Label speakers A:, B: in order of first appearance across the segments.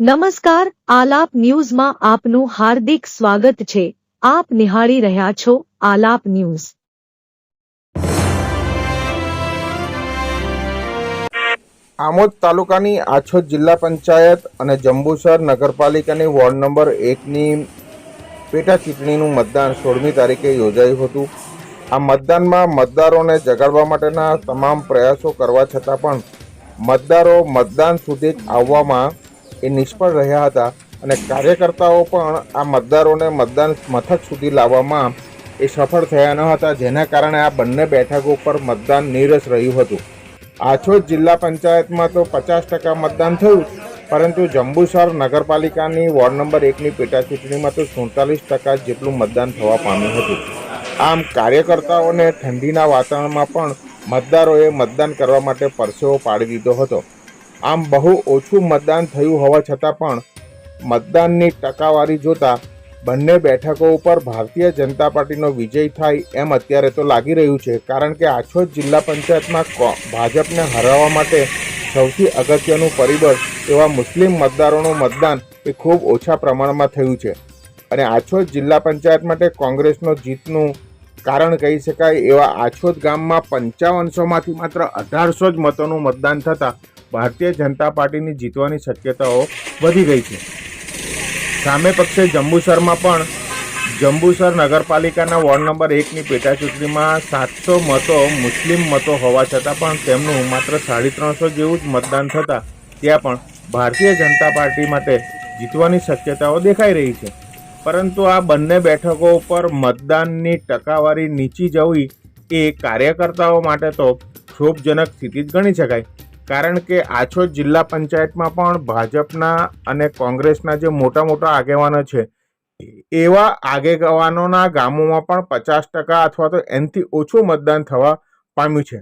A: નમસ્કાર, આલાપ ન્યૂઝમાં આપનું હાર્દિક સ્વાગત છે. આપ નિહાળી રહ્યા છો આલાપ ન્યૂઝ.
B: આમોદ તાલુકાની આછોદ જિલ્લા પંચાયત અને જંબુસર નગરપાલિકાની વોર્ડ નંબર એકની પેટા ચૂંટણીનું મતદાન સોળમી તારીખે યોજાયું હતું. આ મતદાનમાં મતદારોને જગાડવા માટેના તમામ પ્રયાસો કરવા છતાં પણ મતદારો મતદાન સુધી આવવામાં એ નિષ્ફળ રહ્યા હતા અને કાર્યકર્તાઓ પણ આ મતદારોને મતદાન મથક સુધી લાવવામાં એ સફળ થયા ન હતા, જેના કારણે આ બંને બેઠકો પર મતદાન નીરસ રહ્યું હતું. આછોદ જિલ્લા પંચાયતમાં તો પચાસ ટકા મતદાન થયું પરંતુ જંબુસર નગરપાલિકાની વોર્ડ નંબર એકની પેટા ચૂંટણીમાં તો સુડતાલીસ ટકા જેટલું મતદાન થવા પામ્યું હતું. આમ કાર્યકર્તાઓને ઠંડીના વાતાવરણમાં પણ મતદારોએ મતદાન કરવા માટે પરસેવો પાડી દીધો હતો. આમ બહુ ઓછું મતદાન થયું હોવા છતાં પણ મતદાનની ટકાવારી જોતા બંને બેઠકો ઉપર ભારતીય જનતા પાર્ટીનો વિજય થાય એમ અત્યારે તો લાગી રહ્યું છે. કારણ કે આછોદ જિલ્લા પંચાયતમાં ભાજપને હરાવવા માટે સૌથી અગત્યનું પરિબળ એવા મુસ્લિમ મતદારોનું મતદાન એ ખૂબ ઓછા પ્રમાણમાં થયું છે. અને આછોદ જિલ્લા પંચાયત માટે કોંગ્રેસનો જીતનું કારણ કહી શકાય એવા આછોદ ગામમાં પંચાવનસોમાંથી માત્ર અઢારસો જ મતોનું મતદાન થતાં ભારતીય જનતા પાર્ટીની જીતવાની શક્યતાઓ વધી ગઈ છે. સામે પક્ષે જંબુસરમાં પણ જંબુસર નગરપાલિકાના વોર્ડ નંબર એકની પેટાચૂંટણીમાં સાતસો મતો મુસ્લિમ મતો હોવા છતાં પણ તેમનું માત્ર સાડી ત્રણસો જેવું જ મતદાન થતાં ત્યાં પણ ભારતીય જનતા પાર્ટી માટે જીતવાની શક્યતાઓ દેખાઈ રહી છે. પરંતુ આ બંને બેઠકો ઉપર મતદાનની ટકાવારી નીચી જવી એ કાર્યકર્તાઓ માટે તો ક્ષોભજનક સ્થિતિ જ ગણી શકાય. કારણ કે આછોદ જિલ્લા પંચાયતમાં પણ ભાજપના અને કોંગ્રેસના જે મોટા મોટા આગેવાનો છે, એવા આગેવાનોના ગામોમાં પણ પચાસ ટકા અથવા તો એનાથી ઓછું મતદાન થવા પામ્યું છે.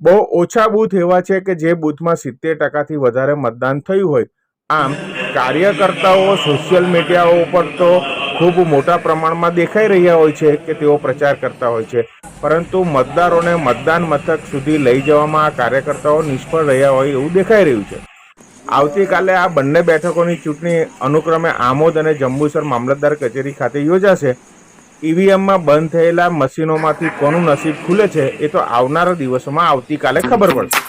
B: બહુ ઓછા બૂથ એવા છે કે જે બૂથમાં સિત્તેર ટકાથી વધારે મતદાન થયું હોય. આમ કાર્યકર્તાઓ સોશિયલ મીડિયાઓ ઉપર તો ખૂબ મોટા પ્રમાણમાં દેખાઈ રહ્યા હોય છે કે તેઓ પ્રચાર કરતા હોય છે. પરંતુ મતદારોને મતદાન મથક સુધી લઈ જવામાં આ કાર્યકર્તાઓ નિષ્ફળ રહ્યા હોય એવું દેખાઈ રહ્યું છે. આવતીકાલે આ બંને બેઠકોની ચૂંટણી અનુક્રમે આમોદ અને જંબુસર મામલતદાર કચેરી ખાતે યોજાશે. ઈવીએમમાં બંધ થયેલા મશીનોમાંથી કોનું નસીબ ખુલે છે એ તો આવનારા દિવસોમાં આવતીકાલે ખબર પડશે.